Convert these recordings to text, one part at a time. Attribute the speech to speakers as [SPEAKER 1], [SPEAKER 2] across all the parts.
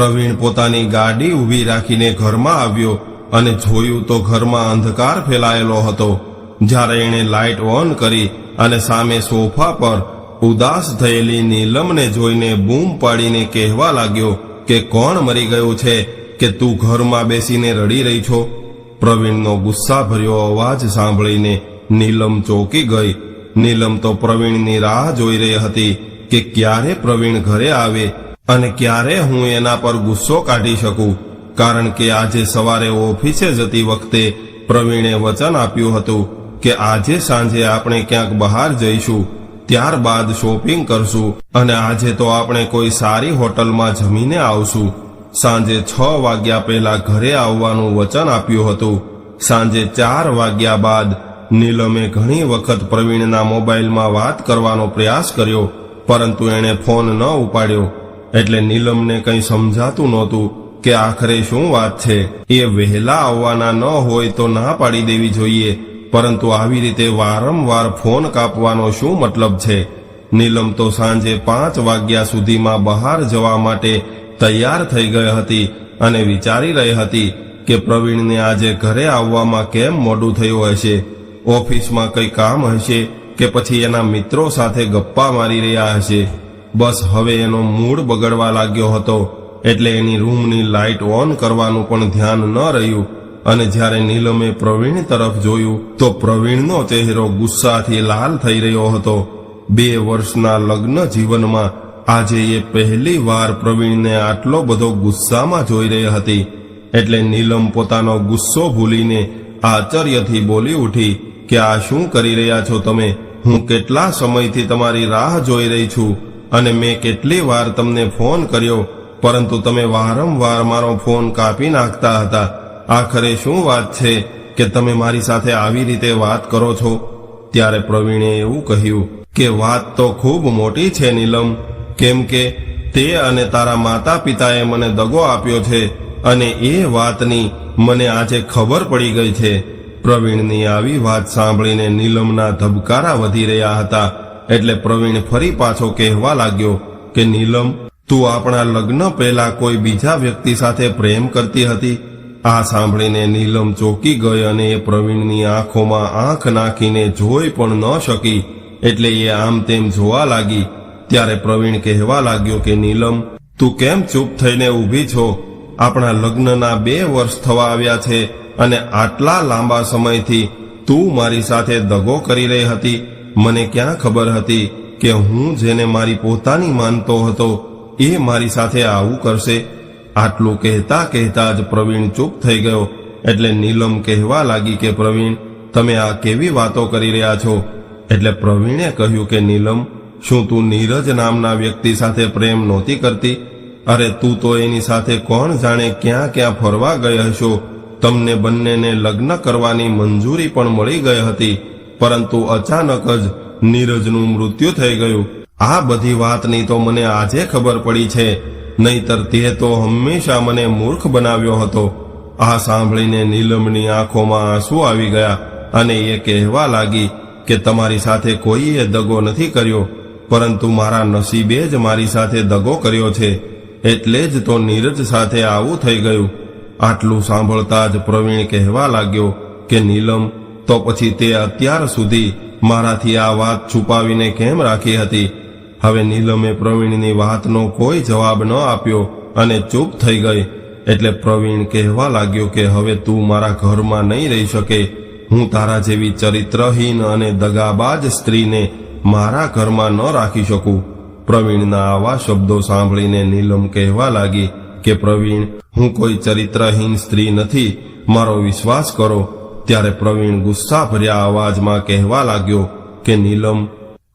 [SPEAKER 1] પ્રવીણ પોતાની ગાડી ઊભી રાખીને ઘરમાં આવ્યો અને જોયું તો ઘરમાં અંધકાર ફેલાયેલો હતો. જ્યારે એણે લાઇટ ઓન કરી અને સામે સોફા પર ઉદાસ થયેલી નીલમને જોઈને બૂમ પાડીને કહેવા લાગ્યો કે કોણ મરી ગયું છે, કે તું ઘરમાં બેસીને રડી રહી છો? પ્રવીણનો ગુસ્સા ભર્યો અવાજ સાંભળીને નીલમ ચોકી ગઈ. નીલમ તો પ્રવીણની રાહ જોઈ રહી હતી કે ક્યારે પ્રવીણ ઘરે આવે અને ક્યારે હું એના પર ગુસ્સો કાઢી શકું? કારણ કે આજે સવારે ઓફિસે જતી વખતે પ્રવીણે વચન આપ્યું હતું કે આજે સાંજે આપણે ક્યાંક બહાર જઈશું, ત્યારબાદ શોપિંગ કરશું અને આજે તો આપણે કોઈ સારી હોટલમાં જમીને આવશું. સાંજે છ વાગ્યા પહેલા ઘરે આવવાનું વચન આપ્યું હતું. સાંજે ચાર વાગ્યા બાદ નીલમે ઘણી વખત પ્રવીણના મોબાઈલમાં વાત કરવાનો પ્રયાસ કર્યો, પરંતુ એણે ફોન ન ઉપાડ્યો. એટલે નીલમને કંઈ સમજાતું નહોતું કે આખરે શું વાત છે. એ વહેલા આવવાના ન હોય તો ના પાડી દેવી જોઈએ, પરંતુ આવી રીતે વારંવાર ફોન કાપવાનો શું મતલબ છે? નીલમ તો સાંજે પાંચ વાગ્યા સુધીમાં બહાર જવા માટે તૈયાર થઈ ગઈ હતી અને વિચારી રહી હતી કે પ્રવીણને આજે ઘરે આવવામાં કેમ મોડું થયું હશે? ઓફિસમાં કંઈ કામ હશે કે પછી એના મિત્રો સાથે ગપ્પા મારી રહ્યા હશે? બસ હવે એનો મૂડ બગડવા લાગ્યો હતો. એટલે એની રૂમની લાઇટ ઓન કરવાનું પણ ધ્યાન ન રહ્યું. અને જ્યારે નીલમે પ્રવીણ તરફ જોયું, તો પ્રવીણનો ચહેરો ગુસ્સાથી લાલ થઈ રહ્યો હતો. બે વર્ષના લગ્ન જીવનમાં આજે એ પહેલી વાર પ્રવીણને આટલો બધો ગુસ્સામાં જોઈ રહી હતી. એટલે નીલમ પોતાનો ગુસ્સો ભૂલીને આશ્ચર્યથી બોલી ઉઠી કે, આ શું કરી રહ્યા છો તમે? હું કેટલા સમયથી તમારી રાહ જોઈ રહી છું? અને મેં કેટલી વાર તમને ફોન કર્યો, પરંતુ તમે વારંવાર મારો ફોન કાપી નાખતા હતા. આખરે શું વાત છે કે તમે મારી સાથે આવી રીતે વાત કરો છો? ત્યારે પ્રવીણે એવું કહ્યું કે વાત તો ખૂબ મોટી છે નીલમ. કેમ કે તે અને તારા માતા પિતાએ મને દગો આપ્યો છે અને એ વાતની મને આજે ખબર પડી ગઈ છે. પ્રવીણની આવી વાત સાંભળીને નીલમના ધબકારા વધી રહ્યા હતા. એટલે પ્રવીણ ફરી પાછો કહેવા લાગ્યો કે, નીલમ, તું આપણા લગ્ન પહેલા કોઈ બીજા વ્યક્તિ સાથે પ્રેમ કરતી હતી? આ સાંભળીને નીલમ ચોકી ગઈ અને એ પ્રવીણની આંખોમાં આંખ નાખીને જોઈ પણ ન શકી. એટલે એ આમ તેમ જોવા લાગી. ત્યારે પ્રવીણ કહેવા લાગ્યો કે, નીલમ, તું કેમ ચૂપ થઈને ઊભી છો? આપણા લગ્નના બે વર્ષ થવા આવ્યા છે અને આટલા લાંબા સમયથી તું મારી સાથે દગો કરી રહી હતી. મને ક્યાં ખબર હતી કે હું જેને મારી પોતાની માનતો હતો, એ મારી સાથે આવું કરશે? આટલું કહેતા કહેતા જ પ્રવીણ ચૂપ થઈ ગયો. એટલે નીલમ કહેવા લાગી કે, પ્રવીણ, તમે આ કેવી વાતો કરી રહ્યા છો? એટલે પ્રવીણે કહ્યું કે, નીલમ, શું તું નીરજ નામના વ્યક્તિ સાથે પ્રેમ નહોતી કરતી? અરે તું તો એની સાથે કોણ જાણે ક્યાં ક્યાં ફરવા ગઈ હશો? તમને બંનેને લગ્ન કરવાની મંજૂરી પણ મળી ગઈ હતી. પરંતુ અચાનક જ નીરજનું મૃત્યુ થઈ ગયું. આ બધી વાતની તો મને આજે ખબર પડી છે. નહીતર તે તો હંમેશા મને મૂર્ખ બનાવ્યો હતો. આ સાંભળીને નીલમની આંખોમાં આંસુ આવી ગયા અને એ કહેવા લાગી કે તમારી સાથે કોઈએ દગો નથી કર્યો, પરંતુ મારા નસીબે જ મારી સાથે દગો કર્યો છે. એટલે જ તો નીરજ સાથે આવું થઈ ગયું. આટલું સાંભળતા જ પ્રવીણ કહેવા લાગ્યો કે નીલમ તો પછી તે અત્યાર સુધી મારાથી આ વાત છુપાવીને કેમ રાખી હતી? હવે નીલમે પ્રવીણની વાતનો કોઈ જવાબ ન આપ્યો અને ચૂપ થઈ ગઈ. એટલે પ્રવીણ કહેવા લાગ્યો કે હવે તું મારા ઘરમાં નહીં રહી શકે. હું તારા જેવી ચરિત્રહીન અને દગાબાજ સ્ત્રીને મારા ઘરમાં ન રાખી શકું. પ્રવીણના આવા શબ્દો સાંભળીને નીલમ કહેવા લાગી કે પ્રવીણ, હું કોઈ ચરિત્રહીન સ્ત્રી નથી. મારો વિશ્વાસ કરો. ત્યારે પ્રવીણ ગુસ્સા ભર્યા અવાજમાં કહેવા લાગ્યો કે, નીલમ,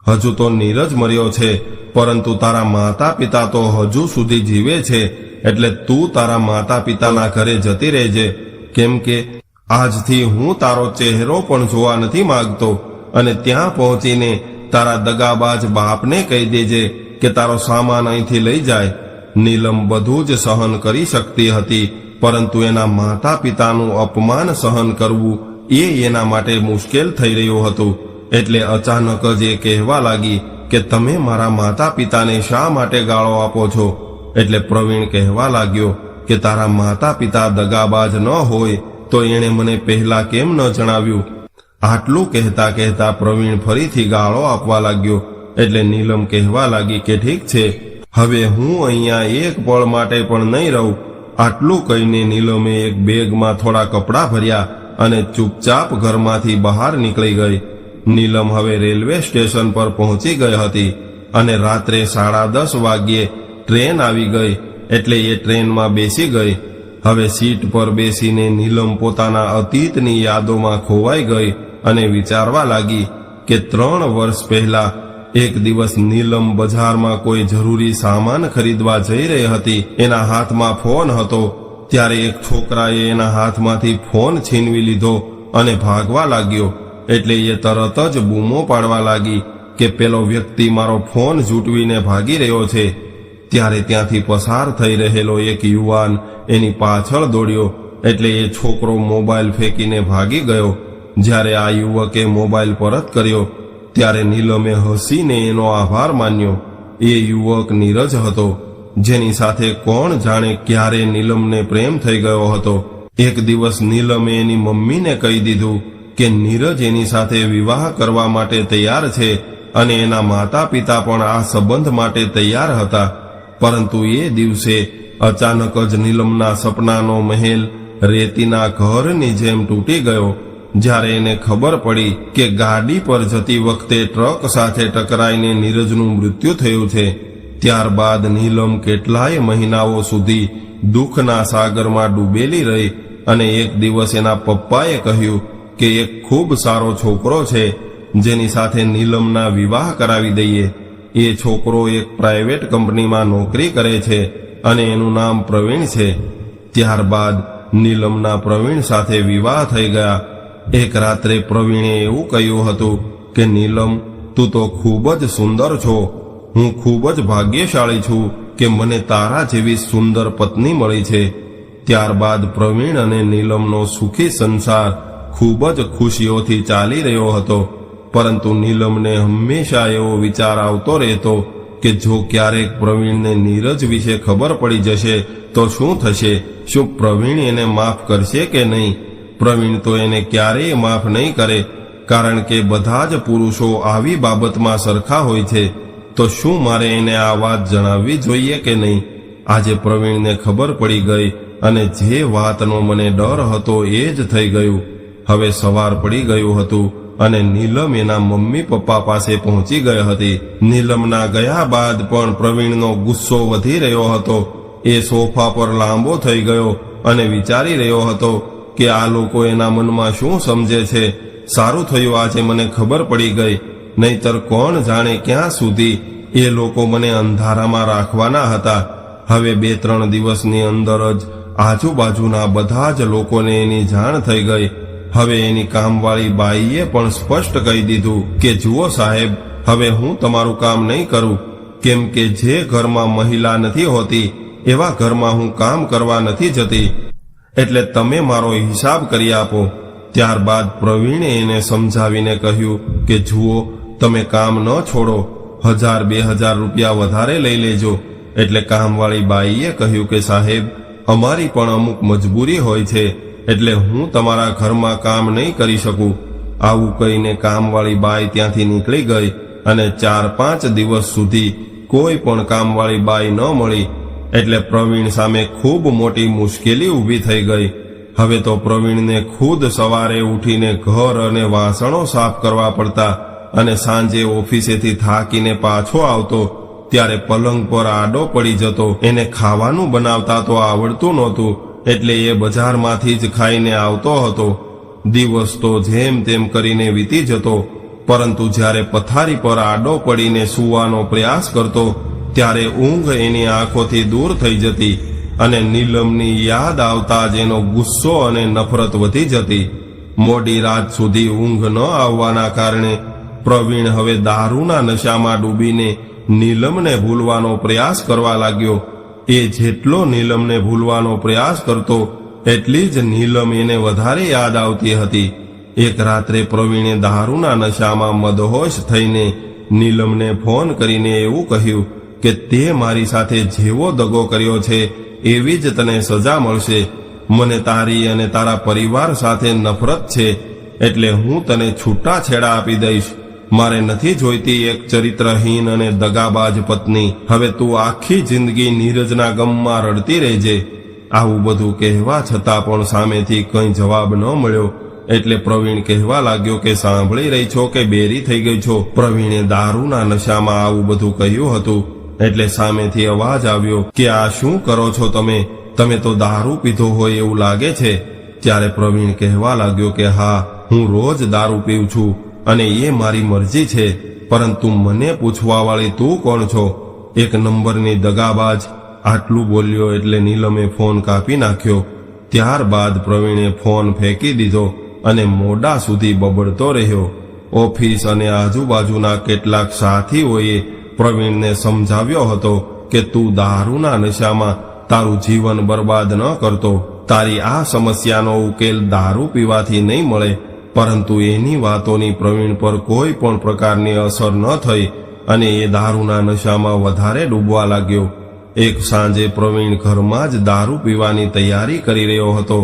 [SPEAKER 1] હજુ તો નીરજ મર્યો છે, પરંતુ તારા માતા પિતા તો હજુ સુધી જીવે છે, એટલે તું તારા માતા પિતાના ઘરે જતી રહેજે. કેમ કે આજથી હું તારો ચહેરો પણ જોવા નથી માંગતો અને ત્યાં પહોંચીને તારા દગાબાજ બાપને કહી દેજે કે તારો સામાન અહીંથી લઈ જાય. નીલમ બધું જ સહન કરી શકતી હતી પરંતુ એના માતા પિતાનું અપમાન સહન કરવું એ એના માટે મુશ્કેલ થઈ રહ્યું હતું. એટલે અચાનક જ એ કહેવા લાગી કે તમે મારા માતા પિતાને શા માટે ગાળો આપો છો? એટલે પ્રવીણ કહેવા લાગ્યો કે તારા માતા પિતા દગાબાજ ન હોય તો એણે મને પહેલા કેમ ન જણાવ્યું? આટલું કહેતા કહેતા પ્રવીણ ફરીથી ગાળો આપવા લાગ્યો. એટલે નીલમ કહેવા લાગી કે ઠીક છે, હવે હું અહીંયા એક પળ માટે પણ નહીં રહું. આટલું કહીને નીલમે એક બેગમાં થોડા કપડાં ભર્યા અને ચૂપચાપ ઘરમાંથી બહાર નીકળી ગઈ. નીલમ હવે રેલવે સ્ટેશન પર પહોંચી ગઈ હતી અને રાત્રે સાડા દસ વાગ્યે ટ્રેન આવી ગઈ એટલે એ ટ્રેનમાં બેસી ગઈ. હવે સીટ પર બેસીને નીલમ પોતાના અતીતની યાદોમાં ખોવાઈ ગઈ અને વિચારવા લાગી કે ત્રણ વર્ષ પહેલા એક દિવસ નીલમ બજારમાં કોઈ જરૂરી સામાન ખરીદવા જઈ રહી હતી. એના હાથમાં ફોન હતો. ત્યારે એક છોકરાએ એના હાથમાંથી ફોન છીનવી લીધો અને ભાગવા લાગ્યો. એટલે એ તરત જ બૂમો પાડવા લાગી કે પેલો વ્યક્તિ મારો ફોન ઝૂંટવીને ભાગી રહ્યો છે. ત્યારે ત્યાંથી પસાર થઈ રહેલો એક યુવાન એની પાછળ દોડ્યો. એટલે એ છોકરો મોબાઈલ ફેંકીને ભાગી ગયો. જ્યારે આ યુવકે મોબાઈલ પરત કર્યો ત્યારે નીલમે હસીને એનો આભાર માન્યો. એ યુવક નીરજ હતો, જેની સાથે કોણ જાણે ક્યારે નીલમને પ્રેમ થઈ ગયો હતો. એક દિવસ નીલમે એની મમ્મીને કહી દીધું કે નીરજ એની સાથે વિવાહ કરવા માટે તૈયાર છે અને એના માતા પિતા પણ આ સંબંધ માટે તૈયાર હતા. પરંતુ એ દિવસે અચાનક જ નીલમના સપનાનો મહેલ રેતીના ઘરની જેમ તૂટી ગયો. જ્યારે એને ખબર પડી કે ગાડી પર જતી વખતે ટ્રક સાથે ટકરાઈને નીરજનું મૃત્યુ થયું છે, ત્યારબાદ નીલમ કેટલાય મહિનાઓ સુધી દુઃખના સાગરમાં ડૂબેલી રહી અને એક દિવસ એના પપ્પાએ કહ્યું કે એક ખૂબ સારો છોકરો છે, જેની સાથે નીલમના વિવાહ કરાવી દઈએ. એ છોકરો એક પ્રાઇવેટ કંપનીમાં નોકરી કરે છે અને એનું નામ પ્રવીણ છે. ત્યારબાદ નીલમના પ્રવીણ સાથે વિવાહ થઈ ગયા એક રાત્રે પ્રવીણે એવું કહ્યું હતું કે, નીલમ, તું તો ખૂબ જ સુંદર છો. હું ખૂબ જ ભાગ્યશાળી છું કે મને તારા જેવી સુંદર પત્ની મળી છે. ત્યારબાદ પ્રવીણ અને નીલમનો સુખી સંસાર ખૂબ જ ખુશીઓથી ચાલી રહ્યો હતો. પરંતુ નીલમને હંમેશા એવો વિચાર આવતો રહેતો કે, જો ક્યારેક પ્રવીણને નીરજ વિશે ખબર પડી જશે, તો શું થશે? શું પ્રવીણ એને માફ કરશે કે નહીં? પ્રવીણ તો એને ક્યારેય માફ નહીં કરે, કારણ કે બધા જ પુરુષો આવી બાબતમાં સરખા હોય છે, તો શું મારે એને આ વાત જણાવવી જોઈએ કે નહીં? આજે પ્રવીણને ખબર પડી ગઈ અને જે વાતનો મને ડર હતો એ જ થઈ ગયું. હવે સવાર પડી ગયું હતું અને નીલમ એના મમ્મી પપ્પા પાસે પહોંચી ગઈ હતી. નીલમના ગયા બાદ પણ પ્રવીણનો ગુસ્સો વધી રહ્યો હતો. એ સોફા પર લાંબો થઈ ગયો અને વિચારી રહ્યો હતો કે આ લોકો એના મનમાં શું સમજે છે? સારું થયું આજે મને ખબર પડી ગઈ. નહીતર કોણ જાણે ક્યાં સુધી એ લોકો મને અંધારામાં રાખવાના હતા. હવે બે ત્રણ દિવસની અંદર જ આજુબાજુના બધા જ લોકોને એની જાણ થઈ ગઈ. હવે એની કામવાળી બાઈએ પણ સ્પષ્ટ કહી દીધું કે, જુઓ સાહેબ, હવે હું તમારું કામ નહીં કરું. કેમ કે જે ઘરમાં મહિલા નથી હોતી, એવા ઘરમાં હું કામ કરવા નથી જતી. એટલે તમે મારો હિસાબ કરી આપો. ત્યારબાદ પ્રવીણે એને સમજાવીને કહ્યું કે, જુઓ, તમે કામ ન છોડો. હજાર બે હજાર રૂપિયા વધારે લઈ લેજો. એટલે કામવાળી બાઈએ કહ્યું કે, સાહેબ, અમારી પણ અમુક મજબૂરી હોય છે, એટલે હું તમારા ઘરમાં કામ નહીં કરી શકું. આવું કહીને કામવાળી બાઈ ત્યાંથી નીકળી ગઈ અને ચાર પાંચ દિવસ સુધી કોઈ પણ કામવાળી બાઈ ન મળી. એટલે પ્રવીણ સામે ખૂબ મોટી મુશ્કેલી ઊભી થઈ ગઈ. હવે તો પ્રવીણને ખુદ સવારે ઉઠીને ઘર અને વાસણો સાફ કરવા પડતા અને સાંજે ઓફિસેથી થાકીને પાછો આવતો, ત્યારે પલંગ પર આડો પડી જતો, એને ખાવાનું બનાવતા તો આવડતું નહોતું, એટલે એ બજારમાંથી જ ખાઈને આવતો હતો. દિવસ તો જેમ તેમ કરીને વીતી જતો, પરંતુ જ્યારે પથારી પર આડો પડીને સૂવાનો પ્રયાસ કરતો ત્યારે ઊંઘ એની આંખોથી દૂર થઈ જતી અને નીલમની યાદ આવતા જ એનો ગુસ્સો અને નફરત વધી જતી. મોડી રાત સુધી ઊંઘ ન આવવાના કારણે પ્રવીણ હવે દારૂના નશામાં ડૂબીને નીલમને ભૂલવાનો પ્રયાસ કરવા લાગ્યો. એ જેટલો નીલમને ભૂલવાનો પ્રયાસ કરતો, એટલી જ નીલમ એને વધારે યાદ આવતી હતી. એક રાત્રે પ્રવીણે દારૂના નશામાં મદહોશ થઈને નીલમને ફોન કરીને એવું કહ્યું કે તે મારી સાથે જેવો દગો કર્યો છે, એવી જ તને સજા મળશે. મને તારી અને તારા પરિવાર સાથે નફરત છે, એટલે હું તને છૂટાછેડા આપી દઈશ. મારે નથી જોઈતી એક ચરિત્રહીન અને દગાબાજ પત્ની. હવે તું આખી જિંદગી નીરજના ગમમાં રડતી રહેજે. આવું બધું કહેવા છતાં પણ સામેથી કંઈ જવાબ ન મળ્યો. એટલે પ્રવીણ કહેવા લાગ્યો કે સાંભળી રહી છો કે બેરી થઈ ગઈ છો? પ્રવીણે દારૂના નશામાં આવું બધું કહ્યું હતું. એટલે સામેથી અવાજ આવ્યો કે, આ શું કરો છો તમે? તમે તો દારૂ પીધો હોય એવું લાગે છે. ત્યારે પ્રવીણ કહેવા લાગ્યો કે, હા, હું રોજ દારૂ પીઉં છું અને એ મારી મરજી છે. પરંતુ મને પૂછવાવાળી તું કોણ છો? એક નંબરની દગાબાજ આટલું બોલ્યો એટલે નીલમે ફોન કાપી નાખ્યો. ત્યારબાદ પ્રવીણે ફોન ફેંકી દીધો અને મોડા સુધી બબડતો રહ્યો. ઓફિસ અને આજુબાજુના કેટલાક સાથીઓએ પ્રવીણને સમજાવ્યો હતો કે તું દારૂના નશામાં તારું જીવન બરબાદ ન કરતો. તારી આ સમસ્યાનો ઉકેલ દારૂ પીવાથી નહીં મળે, પરંતુ એની વાતોની પ્રવીણ પર કોઈ પણ પ્રકારની અસર ન થઈ અને એ દારૂના નશામાં વધારે ડૂબવા લાગ્યો. એક સાંજે પ્રવીણ ઘરમાં જ દારૂ પીવાની તૈયારી કરી રહ્યો હતો.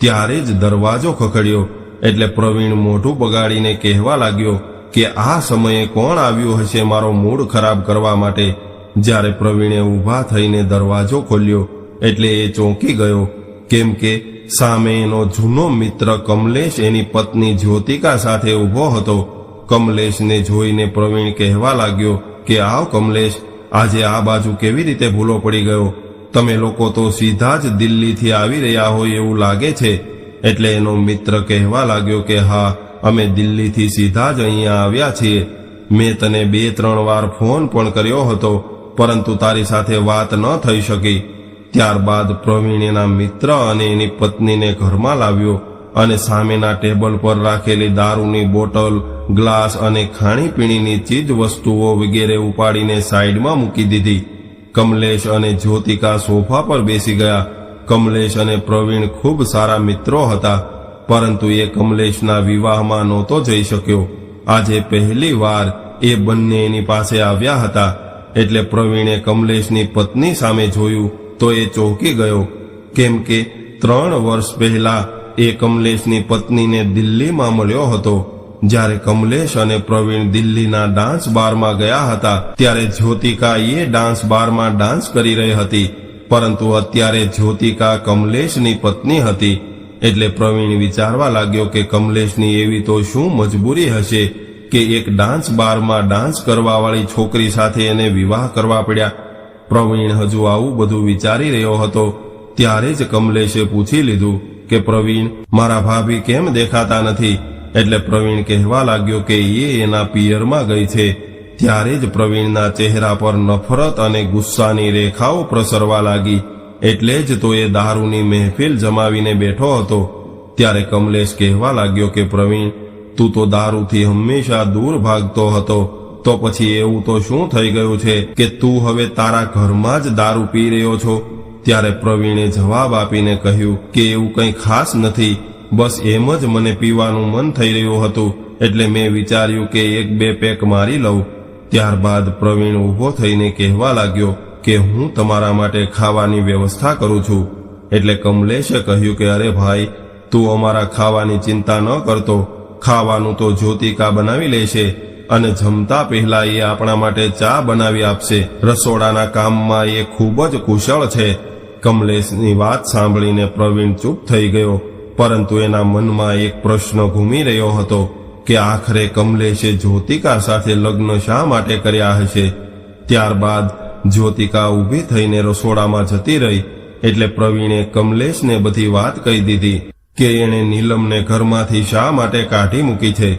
[SPEAKER 1] ત્યારે જ દરવાજો ખખડ્યો, એટલે પ્રવીણ મોઢું બગાડીને કહેવા લાગ્યો કે આ સમયે કોણ આવ્યું હશે મારો મૂડ ખરાબ કરવા માટે? જ્યારે પ્રવીણે ઊભા થઈને દરવાજો ખોલ્યો, એટલે એ ચોંકી ગયો. કેમ કે સામે એનો જૂનો મિત્ર કમલેશ એની પત્ની જ્યોતિકા સાથે ઊભો હતો. કમલેશને જોઈને પ્રવીણ કહેવા લાગ્યો કે, આવ કમલેશ, આજે આ બાજુ કેવી રીતે ભૂલો પડી ગયો? તમે લોકો તો સીધા જ દિલ્હીથી આવી રહ્યા હોય એવું લાગે છે. એટલે એનો મિત્ર કહેવા લાગ્યો કે, હા અમે દિલ્હીથી સીધા જ અહીંયા આવ્યા છીએ. મેં તને બે, ત્રણ વાર ફોન પણ કર્યો હતો, પરંતુ તારી સાથે વાત ન થઈ શકી. ત્યારબાદ પ્રવીણેના મિત્ર અને એની પત્નીને ઘરમાં લાવ્યો અને સામેના ટેબલ પર રાખેલી દારૂની બોટલ, ગ્લાસ અને ખાણીપીણીની ચીજ વસ્તુઓ વગેરે ઉપાડીને સાઈડમાં મૂકી દીધી. કમલેશ અને જ્યોતિકા સોફા પર બેસી ગયા. કમલેશ અને પ્રવીણ ખૂબ સારા મિત્રો હતા. પરંતુ એ કમલેશના વિવાહમાં નહોતો જઈ શક્યો. આજે પહેલી વાર એ બંને એની પાસે આવ્યા હતા. એટલે પ્રવીણે કમલેશની પત્ની સામે જોયું તો એ ચોંકી ગયો. કેમ કે ત્રણ વર્ષ પહેલા એ કમલેશની પત્નીને દિલ્હીમાં મળ્યો હતો. જ્યારે કમલેશ અને પ્રવીણ દિલ્હીના ડાન્સ બારમાં ગયા હતા, ત્યારે જ્યોતિકા એ ડાન્સ બારમાં ડાન્સ કરી રહી હતી. પરંતુ અત્યારે જ્યોતિકા કમલેશની પત્ની હતી. એટલે પ્રવીણ વિચારવા લાગ્યો કે કમલેશની એવી તો શું મજબૂરી હશે કે એક ડાન્સ બારમાં ડાન્સ કરવાવાળી છોકરી સાથે એને વિવાહ કરવા પડ્યા. પ્રવીણ હજુ આવું બધું વિચારી રહ્યો હતો. ત્યારે જ કમલેશે પૂછી લીધું કે, પ્રવીણ, મારા ભાભી કેમ દેખાતા નથી? એટલે પ્રવીણ કહેવા લાગ્યો કે, એ એના પિયરમાં ગઈ છે. ત્યારે જ પ્રવીણના ચહેરા પર નફરત અને ગુસ્સાની રેખાઓ પ્રસરવા લાગી. એટલે જ તો એ દારૂની મહેફિલ જમાવીને બેઠો હતો. ત્યારે કમલેશ કહેવા લાગ્યો કે, પ્રવીણ, તું તો દારૂથી હંમેશા દૂર ભાગતો હતો. તો પછી એવું તો શું થઈ ગયું છે કે તું હવે તારા ઘરમાં જ દારૂ પી રહ્યો છો? ત્યારે પ્રવીણે જવાબ આપીને કહ્યું કે, એવું કંઈ ખાસ નથી. બસ એમ જ મને પીવાનું મન થઈ રહ્યું હતું. એટલે મેં વિચાર્યું કે એક બે પેક મારી લઉં. ત્યારબાદ પ્રવીણ ઊભો થઈને કહેવા લાગ્યો કે હું તમારા માટે ખાવાની વ્યવસ્થા કરું છું. એટલે કમલેશે કહ્યું કે, અરે ભાઈ, તું અમારા ખાવાની ચિંતા ન કરતો. ખાવાનું તો જ્યોતિકા બનાવી લેશે અને જમતા પહેલા એ આપણા માટે ચા બનાવી આપશે. રસોડાના કામમાં એ ખૂબ જ કુશળ છે. કમલેશની વાત સાંભળીને પ્રવીણ ચૂપ થઈ ગયો, પરંતુ એના મનમાં એક પ્રશ્ન ઘૂમી રહ્યો હતો કે આખરે કમલેશે જ્યોતિકા સાથે લગ્ન શા માટે કર્યા હશે? ત્યારબાદ જ્યોતિકા ઊભી થઈને રસોડામાં જતી રહી એટલે પ્રવીણે કમલેશને બધી વાત કહી દીધી કે એણે નીલમને ઘરમાંથી શા માટે કાઢી મૂકી છે?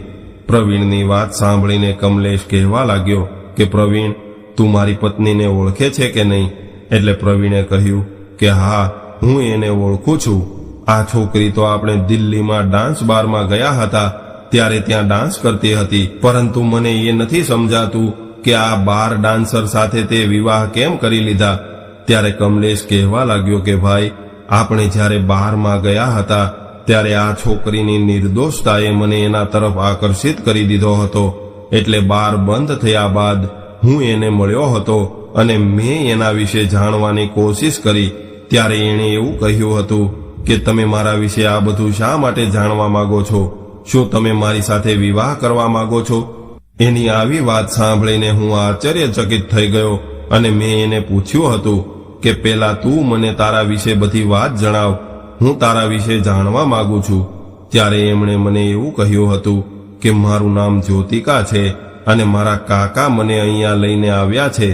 [SPEAKER 1] પ્રવીણની વાત સાંભળીને કમલેશ કહેવા લાગ્યો કે, પ્રવીણ, તું મારી પત્નીને ઓળખે છે કે નહીં? એટલે પ્રવીણે કહ્યું કે, હા, હું એને ઓળખું છું. આ છોકરી તો આપણે દિલ્હીમાં ડાન્સ બારમાં ગયા હતા. ત્યારે ત્યાં ડાન્સ કરતી હતી. પરંતુ મને એ નથી સમજાતું કે આ બાર ડાન્સર સાથે તે વિવાહ કેમ કરી લીધા? ત્યારે કમલેશ કહેવા લાગ્યો કે ભાઈ, આપણે જ્યારે બહારમાં ગયા હતા, ત્યારે આ છોકરીની નિર્દોષતાએ મને એના તરફ આકર્ષિત કરી દીધો હતો. એટલે બાર બંધ થયા બાદ હું એને મળ્યો હતો અને મેં એના વિશે જાણવાની કોશિશ કરી. ત્યારે એણે એવું કહ્યું હતું કે, તમે મારા વિશે આ બધું શા માટે જાણવા માંગો છો? શું તમે મારી સાથે વિવાહ કરવા માંગો છો? એની આવી વાત સાંભળીને હું આશ્ચર્યચકિત થઈ ગયો અને મેં એને પૂછ્યું હતું કે, પેલા તું મને તારા વિશે બધી વાત જણાવ. હું તારા વિશે જાણવા માંગુ છું. ત્યારે એમણે મને એવું કહ્યું હતું કે, મારું નામ જ્યોતિકા છે અને મારા કાકા મને અહીંયા લઈને આવ્યા છે.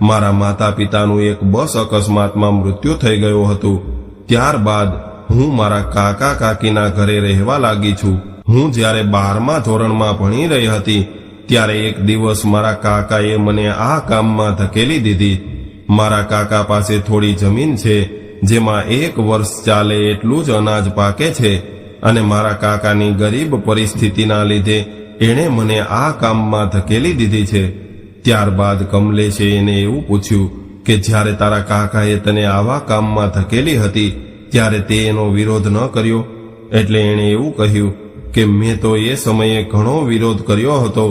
[SPEAKER 1] મારા માતા પિતાનું એક બસ અકસ્માતમાં મૃત્યુ થઈ ગયું હતું. ત્યારબાદ હું મારા કાકા કાકીના ઘરે રહેવા લાગી છું. હું જ્યારે બારમા ધોરણમાં ભણી રહી હતી ત્યારે એક દિવસ મારા કાકાએ મને આ કામમાં ધકેલી દીધી. મારા કાકા પાસે થોડી જમીન છે, જેમાં એક વર્ષ ચાલે એટલું જ અનાજ પાકે છે અને મારા કાકાની ગરીબ પરિસ્થિતિના લીધે એણે મને આ કામમાં ધકેલી દીધી છે. ત્યારબાદ કમલેશે એને એવું પૂછ્યું કે જ્યારે તારા કાકાએ તને આવા કામમાં ધકેલી હતી, ત્યારે તે એનો વિરોધ ન કર્યો. એટલે એણે એવું કહ્યું કે મેં તો એ સમયે ઘણો વિરોધ કર્યો હતો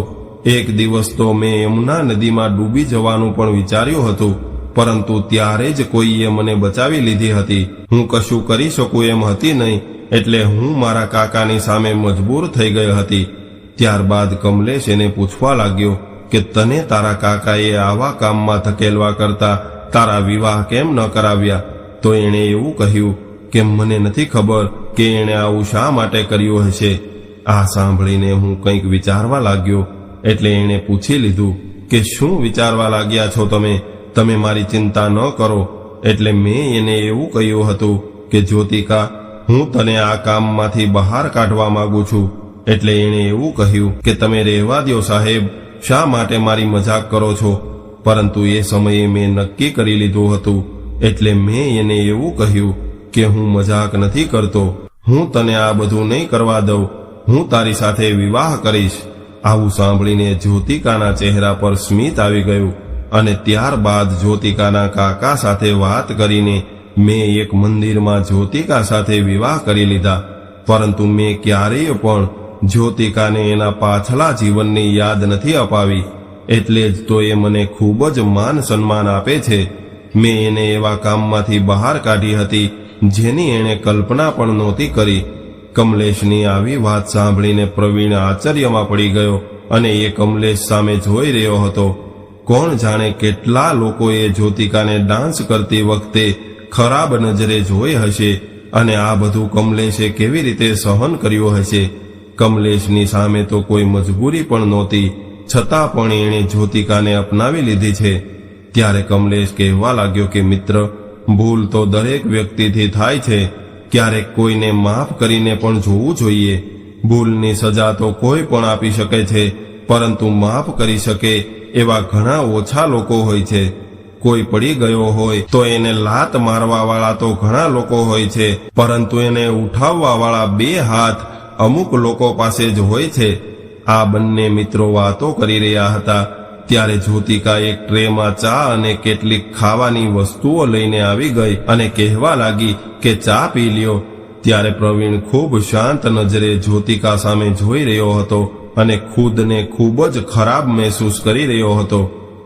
[SPEAKER 1] એક દિવસ તો મેં યમુના નદીમાં ડૂબી જવાનું પણ વિચાર્યું હતું, પરંતુ ત્યારે જ કોઈએ મને બચાવી લીધી હતી. હું કશું કરી શકું એમ હતી નહીં, એટલે હું મારા કાકાની સામે મજબૂર થઈ ગઈ હતી. ત્યારબાદ કમલેશ એને પૂછવા લાગ્યો કે તને તારા કાકાએ આવા કામમાં ધકેલવા કરતા તારા વિવાહ કેમ ન કરાવ્યા? તો એણે એવું કહ્યું કે મને નથી ખબર કે એણે આવું શા માટે કર્યું હશે. આ સાંભળીને હું કંઈક વિચારવા લાગ્યો એટલે એણે પૂછી લીધું કે શું વિચારવા લાગ્યા છો તમે? તમે મારી ચિંતા ન કરો. એટલે મેં એને એવું કહ્યું હતું કે, જ્યોતિકા, હું તને આ કામમાંથી બહાર કાઢવા માંગુ છું. એટલે એણે એવું કહ્યું કે, તમે રહેવા દ્યો સાહેબ, શા માટે મારી મજાક કરો છો? પરંતુ એ સમયે મેં નક્કી કરી લીધું હતું. એટલે મેં એને એવું કહ્યું કે, હું મજાક નથી કરતો. હું તને આ બધું નહીં કરવા દઉં. હું તારી સાથે વિવાહ કરીશ. આવું સાંભળીને જ્યોતિકાના ચહેરા પર સ્મિત આવી ગયું અને ત્યારબાદ જ્યોતિકાના કાકા સાથે વાત કરીને મેં એક મંદિરમાં જ્યોતિકા સાથે વિવાહ કરી લીધા. પરંતુ મેં ક્યારેય પણ જ્યોતિકાને એના પાછલા જીવનની યાદ નથી અપાવી. એટલે જ તો એ મને ખૂબ જ માન સન્માન આપે છે. મેં એને એવા કામમાંથી બહાર કાઢી હતી, જેની એણે કલ્પના પણ નહોતી કરી. કમલેશની આવી વાત સાંભળીને પ્રવીણ આશ્ચર્યમાં પડી ગયો અને એ કમલેશ સામે જોઈ રહ્યો હતો. કોણ જાણે કેટલા લોકોએ જ્યોતિકાને ડાન્સ કરતી વખતે ખરાબ નજરે જોઈ હશે અને આ બધું કમલેશે કેવી રીતે સહન કર્યું હશે? કમલેશની સામે તો કોઈ મજબૂરી પણ નહોતી, છતાં પણ એણે જ્યોતિકાને અપનાવી લીધી છે. ત્યારે કમલેશ કહેવા લાગ્યો કે, મિત્ર, ભૂલ તો દરેક વ્યક્તિથી થાય છે ક્યારેક કોઈને માફ કરીને પણ જોવું જોઈએ. ભૂલની સજા તો કોઈ પણ આપી શકે છે, પરંતુ માફ કરી શકે એવા ઘણા ઓછા લોકો હોય છે. કોઈ પડી ગયો હોય તો એને લાત મારવા વાળા તો ઘણા લોકો હોય છે, પરંતુ એને ઉઠાવવા વાળા બે હાથ અમુક લોકો પાસે જ હોય છે. આ બંને મિત્રો વાતો કરી રહ્યા હતા. ત્યારે જ્યોતિકા એક ટ્રેમાં ચા અને કેટલીક ખાવાની વસ્તુઓ લઈને આવી ગઈ અને કહેવા લાગી કે ચા પી લ્યો. ત્યારે પ્રવીણ ખૂબ શાંત નજરે જ્યોતિકા સામે જોઈ રહ્યો હતો અને ખુદને ખૂબ જ ખરાબ મહેસૂસ કરી રહ્યો હતો.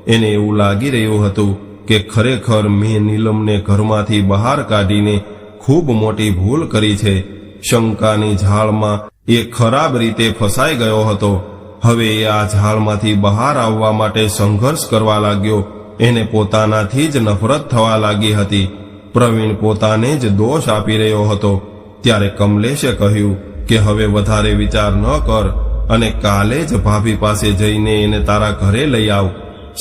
[SPEAKER 1] એને એવું લાગી રહ્યું હતું કે ખરેખર મેં નીલમને ઘરમાંથી બહાર કાઢીને ખૂબ મોટી ભૂલ કરી છે. શંકાની ઝાડમાં એ ખરાબ રીતે ફસાઈ ગયો હતો. હવે એ આ ઝાડમાંથી બહાર આવવા માટે સંઘર્ષ કરવા લાગ્યો. એને પોતાનાથી જ નફરત થવા લાગી હતી. પ્રવીણ પોતાને જ દોષ આપી રહ્યો હતો. ત્યારે કમલેશે કહ્યું કે હવે વધારે વિચાર ન કર અને કાલે જ ભાભી પાસે જઈને એને તારા ઘરે લઈ આવ.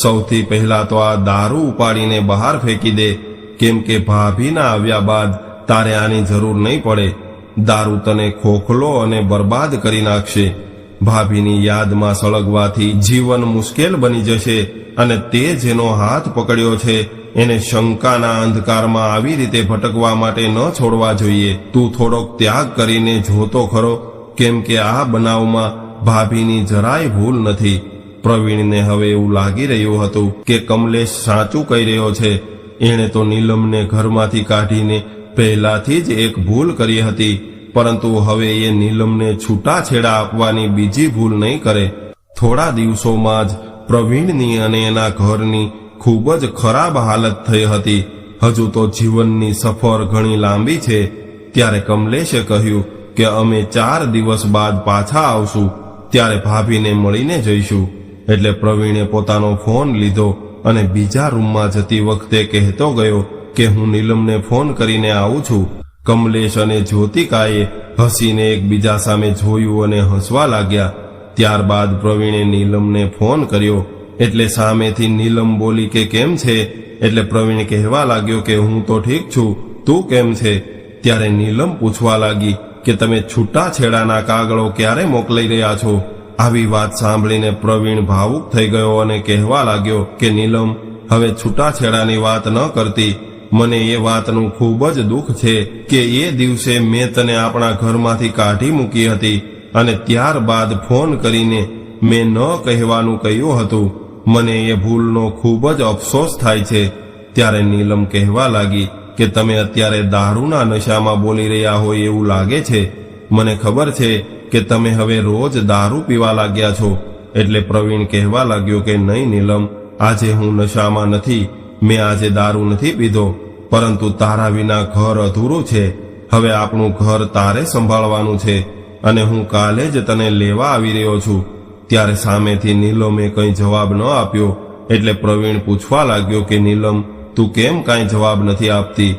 [SPEAKER 1] સૌથી પહેલા તો આ દારૂ ઉપાડીને બહાર ફેંકી દે. કેમ કે ભાભીના આવ્યા બાદ તારે આની જરૂર નહીં પડે. દારૂ તને ખોખલો અને બરબાદ કરી નાખશે. ભાભીની યાદમાં સળગવાથી જીવન મુશ્કેલ બની જશે અને તે જેનો હાથ પકડ્યો છે, એને શંકાના અંધકારમાં આવી રીતે ભટકવા માટે ન છોડવા જોઈએ. તું થોડોક ત્યાગ કરીને જોતો ખરો, કેમ કે આ બનાવમાં ભાભીની જરાય ભૂલ નથી. પ્રવીણને હવે એવું લાગી રહ્યું હતું કે કમલેશ સાચું કહી રહ્યો છે. એણે તો નીલમને ઘરમાંથી કાઢીને પહેલાથી જ એક ભૂલ કરી હતી. પરંતુ હવે એ નીલમને છૂટાછેડા આપવાની બીજી ભૂલ નહીં કરે. થોડા દિવસોમાં જ પ્રવીણની અને એના ઘરની ખૂબ જ ખરાબ હાલત થઈ હતી. હજુ તો જીવનની સફર ઘણી લાંબી છે. ત્યારે કમલેશે કહ્યું કે અમે ચાર દિવસ બાદ પાછા આવશું. ત્યારે ભાભીને મળીને જઈશું. એટલે પ્રવીણે પોતાનો ફોન લીધો અને બીજા રૂમમાં જતી વખતે કહેતો ગયો કે હું નીલમને ફોન કરીને આવું છું. કમલેશ અને જ્યોતિકાએ હસીને એકબીજા સામે જોયું અને હસવા લાગ્યા. ત્યારબાદ પ્રવીણે નીલમને ફોન કર્યો. એટલે સામેથી નીલમ બોલી કે, કેમ છે? એટલે પ્રવીણ કહેવા લાગ્યો કે, હું તો ઠીક છું. તું કેમ છે? ત્યારે નીલમ પૂછવા લાગી કે, તમે છૂટાછેડાના કાગળો ક્યારે મોકલાઈ રહ્યા છો? આવી વાત સાંભળીને પ્રવીણ ભાવુક થઈ ગયો અને કહેવા લાગ્યો કે, નીલમ, હવે છૂટાછેડાની વાત ન કરતી. મને એ વાતનું ખૂબ જ દુઃખ છે કે એ દિવસે મેં તને આપણા ઘરમાંથી કાઢી મૂકી હતી અને ત્યારબાદ ફોન કરીને મેં ન કહેવાનું કહ્યું હતું. મને એ ભૂલનો ખૂબ જ અફસોસ થાય છે. ત્યારે નીલમ કહેવા લાગી કે તમે અત્યારે દારૂના નશામાં બોલી રહ્યા હોય એવું લાગે છે. મને ખબર છે કે તમે હવે રોજ દારૂ પીવા લાગ્યા છો. એટલે પ્રવીણ કહેવા લાગ્યો કે નહીં, નીલમ, આજે હું નશામાં નથી. મેં આજે દારૂ નથી પીધો, પરંતુ તારા વિના ઘર અધૂરું છે. હવે આપણું ઘર તારે સંભાળવાનું છે અને હું કાલે જ તને લેવા આવી રહ્યો છું. ત્યારે સામેથી નીલમે કંઈ જવાબ ન આપ્યો, એટલે પ્રવીણ પૂછવા લાગ્યો કે, નીલમ, તું કેમ કાંઈ જવાબ નથી આપતી?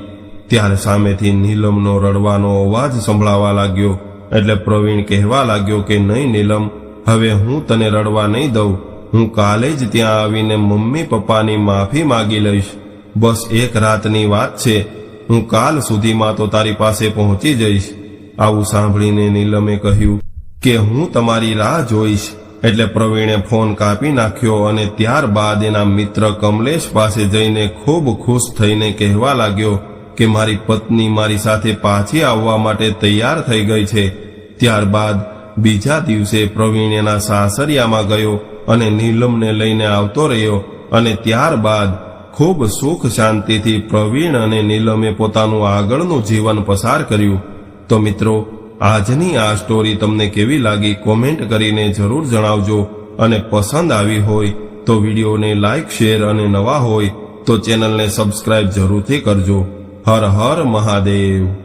[SPEAKER 1] ત્યારે સામેથી નીલમનો રડવાનો અવાજ સંભળાવા લાગ્યો, એટલે પ્રવીણ કહેવા લાગ્યો કે, નહીં, નીલમ, હવે હું તને રડવા નહીં દઉં. હું કાલે જ ત્યાં આવીને મમ્મી પપ્પાની માફી માગી લઈશ. બસ એક રાતની વાત છે. હું કાલ સુધીમાં તો તારી પાસે પહોંચી જઈશ. આવું સાંભળીને નીલમે કહ્યું કે હું તમારી રાહ જોઈશ. એટલે પ્રવીણે ફોન કાપી નાખ્યો અને ત્યારબાદ એના મિત્ર કમલેશ પાસે જઈને ખૂબ ખુશ થઈને કહેવા લાગ્યો કે મારી પત્ની મારી સાથે પાછી આવવા માટે તૈયાર થઈ ગઈ છે. ત્યારબાદ બીજા દિવસે પ્રવીણ એના સાસરિયામાં ગયો અને નીલમને લઈને આવતો રહ્યો અને ત્યારબાદ ખૂબ સુખ શાંતિથી પ્રવીણ અને નીલમે પોતાનું આગળનું જીવન પસાર કર્યું. તો મિત્રો, આજની આ સ્ટોરી તમને કેવી લાગી કોમેન્ટ કરીને જરૂર જણાવજો અને પસંદ આવી હોય તો વિડીયોને લાઈક શેર અને નવા હોય તો ચેનલને સબસ્ક્રાઇબ જરૂરથી કરજો. હર હર મહાદેવ.